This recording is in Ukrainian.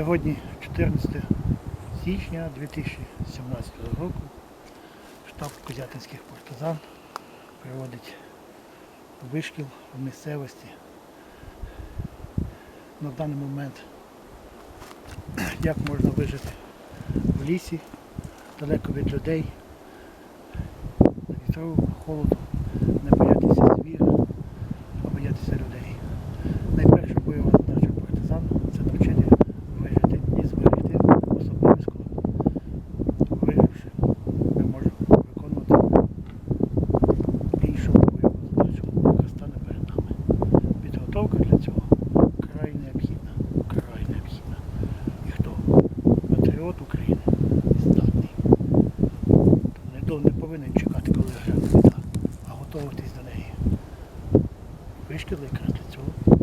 Сьогодні 14 січня 2017 року штаб Козятинських партизан проводить вишкіл в місцевості. На даний момент як можна вижити в лісі, далеко від людей, вітру, холоду, народ України здатний. Тобто Недовго не повинен чекати, коли гряне а готуватись до неї. Вишкіли якраз для цього.